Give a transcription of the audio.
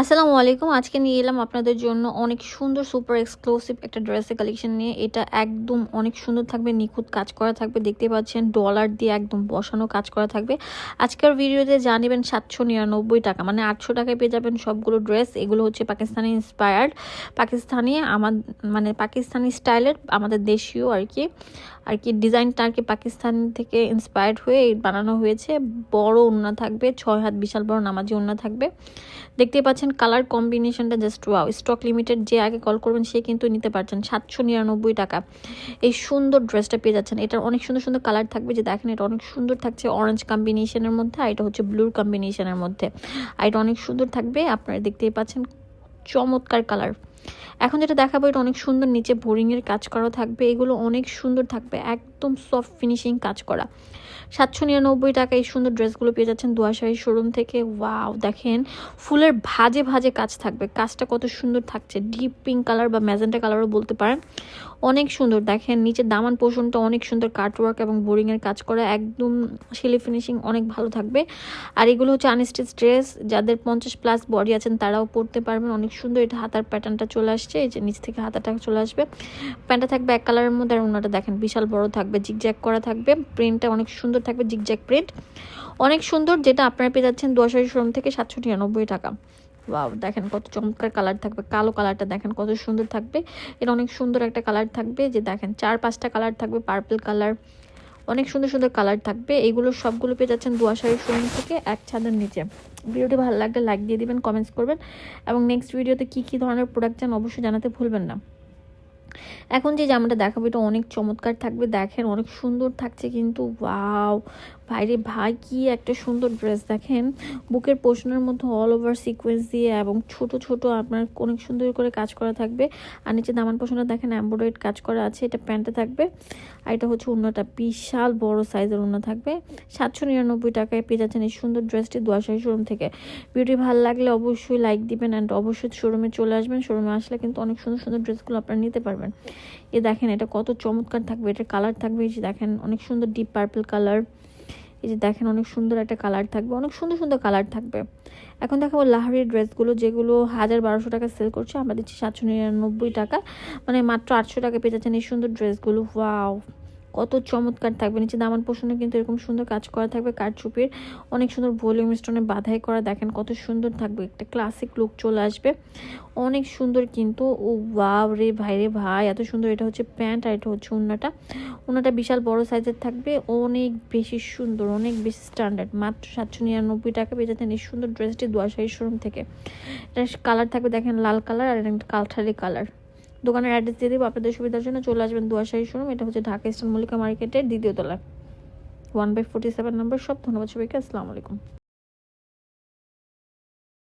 আসসালামু আলাইকুম। আজকে নিয়ে এলাম আপনাদের জন্য অনেক সুন্দর সুপার এক্সক্লুসিভ একটা ড্রেসের কালেকশন নিয়ে। এটা একদম অনেক সুন্দর থাকবে, নিখুঁত কাজ করা থাকবে। দেখতে পাচ্ছেন ডলার দিয়ে একদম বসানো কাজ করা থাকবে। আজকের ভিডিওতে জানিবেন সাতশো নিরানব্বই টাকা মানে আটশো টাকায় পেয়ে যাবেন সবগুলো ড্রেস এগুলো হচ্ছে পাকিস্তানি ইন্সপায়ার্ড পাকিস্তানি আমার মানে পাকিস্তানি স্টাইলের আমাদের দেশীয় আর কি। আর কি ডিজাইনটা আর কি পাকিস্তান থেকে ইন্সপায়ার্ড হয়ে বানানো হয়েছে। বড় ওড়না থাকবে, ছয় হাত বিশাল বড় নামাজি ওড়না থাকবে। দেখতে পাচ্ছেন কালার কম্বিনেশনটা জাস্ট ওয়াও স্টক লিমিটেড যে আগে কল করবেন সে কিন্তু নিতে পারছেন সাতশো নিরানব্বই টাকা। এই সুন্দর ড্রেসটা পেয়ে যাচ্ছেন। এটার অনেক সুন্দর সুন্দর কালার থাকবে যে দেখেন এটা অনেক সুন্দর থাকছে অরেঞ্জ কম্বিনেশনের মধ্যে আর এটা হচ্ছে ব্লুর কম্বিনেশনের মধ্যে। আর এটা অনেক সুন্দর থাকবে, আপনারা দেখতেই পাচ্ছেন চমৎকার কালার এখন যেটা দেখাবো, এটা অনেক সুন্দর নিচে বোরিংয়ের কাজ করা থাকবে। এগুলো অনেক সুন্দর থাকবে, একদম সফট ফিনিশিং কাজ করা। সাতশো নিরানব্বই টাকা এই সুন্দর ড্রেসগুলো পেয়ে যাচ্ছেন দুয়াশাহী শোরুম থেকে। ওয়াও দেখেন, ফুলের ভাজে ভাজে কাজ থাকবে। কাজটা কত সুন্দর থাকছে। ডিপ পিঙ্ক কালার বা ম্যাজেন্টা কালারও বলতে পারেন। অনেক সুন্দর। দেখেন, নিচের দামান পোষণটা অনেক সুন্দর। কাটওয়ার্ক এবং বোরিংয়ের কাজ করা, একদম শিলি ফিনিশিং অনেক ভালো থাকবে। আর এগুলো হচ্ছে আনস্টিচ ড্রেস যাদের পঞ্চাশ প্লাস বডি আছেন তারাও পরতে পারবেন। অনেক সুন্দর এটা হাতার প্যাটার্নটা চলে আসছে, এই যে নিচ থেকে হাতাটা চলে আসবে। প্যান্টটা থাকবে এক কালারের মধ্যে আর ওনাটা দেখেন, বিশাল বড় থাকবে জিগজ্যাক করা থাকবে। প্রিন্টটা অনেক সুন্দর থাকবে জিগজ্যাক প্রিন্ট অনেক সুন্দর, যেটা আপনারা পেয়ে যাচ্ছেন দশারি শোরুম থেকে সাতশো নিরানব্বই টাকা। ওয়াও দেখেন কত চমৎকার কালার থাকবে, কালো কালারটা দেখেন কত সুন্দর থাকবে। এটা অনেক সুন্দর একটা কালার থাকবে যে দেখেন চার পাঁচটা কালার থাকবে পার্পল কালার অনেক সুন্দর সুন্দর কালার থাকবে। এগুলো সবগুলো পেয়ে যাচ্ছেন দুয়াশাড়ির শোরুম থেকে এক ছাদের নিচে। ভিডিওটি ভালো লাগলে লাইক দিয়ে দিবেন কমেন্টস করবেন। এবং নেক্সট ভিডিওতে কী কী ধরনের প্রোডাক্ট চান অবশ্যই জানাতে ভুলবেন না। এখন যে জামাটা দেখাবো, এটা অনেক চমৎকার থাকবে। দেখেন, অনেক সুন্দর থাকছে কিন্তু, ওয়াও! ভাইরে ভাই, কি একটা সুন্দর ড্রেস। দেখেন, বুকের পোষণের মধ্যে অল ওভার সিকোয়েন্স দিয়ে এবং ছোট ছোট আপনার অনেক সুন্দর করে কাজ করা থাকবে। আর নিচে দামান পোষণটা দেখেন এম্ব্রয়েড কাজ করা আছে, এটা প্যান্টে থাকবে। আর এটা হচ্ছে অন্যটা বিশাল বড় সাইজের অন্য থাকবে। সাতশো নিরানব্বই টাকায় পেয়ে যাচ্ছেন এই সুন্দর ড্রেসটি দোয়াশাহী শোরুম থেকে। বিউটি ভালো লাগলে অবশ্যই লাইক দিবেন অ্যান্ড অবশ্যই শোরুমে চলে আসবেন। শোরুমে আসলে কিন্তু অনেক সুন্দর সুন্দর ড্রেসগুলো আপনারা নিতে পারবেন। এ দেখেন, এটা কত চমৎকার থাকবে, এটার কালার থাকবে, এই যে দেখেন, অনেক সুন্দর ডিপ পার্পল কালার এই যে দেখেন, অনেক সুন্দর একটা কালার থাকবে, অনেক সুন্দর সুন্দর কালার থাকবে। এখন দেখাবো লাহারির ড্রেসগুলো, যেগুলো হাজার বারোশো টাকা সেল করছে, আমরা দিচ্ছি সাতশো নিরানব্বই টাকা মানে মাত্র আটশো টাকা পেয়ে যাচ্ছেন এই সুন্দর ড্রেসগুলো, ওয়াও! কত চমৎকার থাকবে। নিচে দামান পোষণে কিন্তু এরকম সুন্দর কাজ করা থাকবে। কাঠচুপির অনেক সুন্দর ভলিউম স্টোনে বাধাই করা। দেখেন কত সুন্দর থাকবে। একটা ক্লাসিক লুক চলে আসবে। অনেক সুন্দর কিন্তু, ও ওয়াও রে ভাই রে ভাই, এত সুন্দর। এটা হচ্ছে প্যান্ট আর এটা হচ্ছে উন্নাটা। উন্নাটা বিশাল বড় সাইজের থাকবে। অনেক বেশি সুন্দর, অনেক বেশি স্ট্যান্ডার্ড মাত্র সাতশো নিরানব্বই টাকা পেয়ে যাচ্ছেন এই সুন্দর ড্রেসটি দোয়াশাহী শোরুম থেকে। এটা কালার থাকবে, দেখেন লাল কালার আর কালঠারি কালার দোকানের অ্যাড্রেস দিয়ে দেবো, আপনাদের সুবিধার জন্য চলে আসবেন দুয়াশাহী শোরুম এটা হচ্ছে ঢাকা ইস্টার্ন মল্লিকা মার্কেটের দ্বিতীয় তলায়। One by forty seven number সব ধন্যবাদ সবাইকে, আসসালামু আলাইকুম।